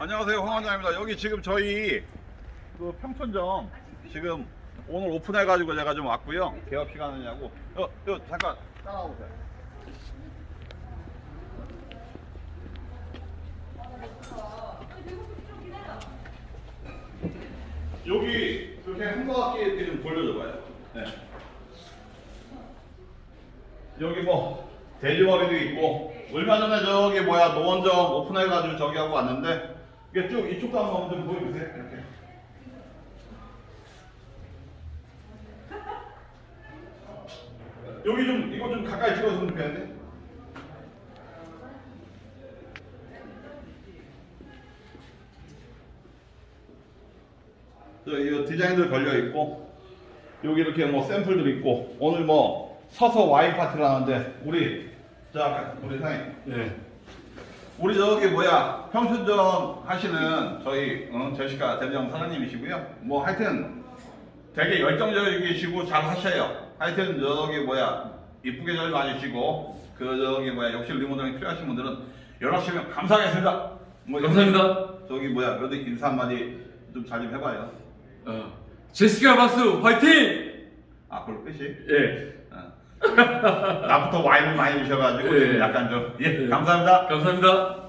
안녕하세요 황원장입니다. 여기 지금 저희 그 평촌점 지금 오늘 오픈해가지고 제가 좀 왔고요. 개업 시간이냐고. 어, 어 잠깐 따라와 보세요. 여기 그렇게 한바퀴 좀 돌려줘봐요. 네. 여기 뭐 돼지머리도 있고 얼마 전에 저기 뭐야 노원점 오픈해가지고 저기 하고 왔는데 이게 쭉 이쪽도 한번 좀 보여주세요. 이렇게. 여기 좀 이거 좀 가까이 찍어서 좀 펴야돼? 저이 디자인들 걸려 있고 여기 이렇게 뭐 샘플들 있고 오늘 뭐 서서 와인 파티를 하는데 우리 자 우리 사장님. 네. 우리 저기 뭐야 평촌점 하시는 저희 어, 제시카 대장 사장님이시고요. 뭐 하여튼 되게 열정적이시고 잘 하셔요. 하여튼 저기 뭐야 이쁘게 잘 맞으시고 그 저기 뭐야 욕실 리모델링 필요하신 분들은 연락주시면 감사하겠습니다. 뭐 감사합니다. 저기 뭐야 그래도 인사 한마디 좀 잘 좀 해봐요. 어, 제시카 마스 화이팅! 아 그걸 끝이. 예. 어. 나부터 와인을 많이 드셔가지고 예. 약간 좀 예 예. 감사합니다. 감사합니다.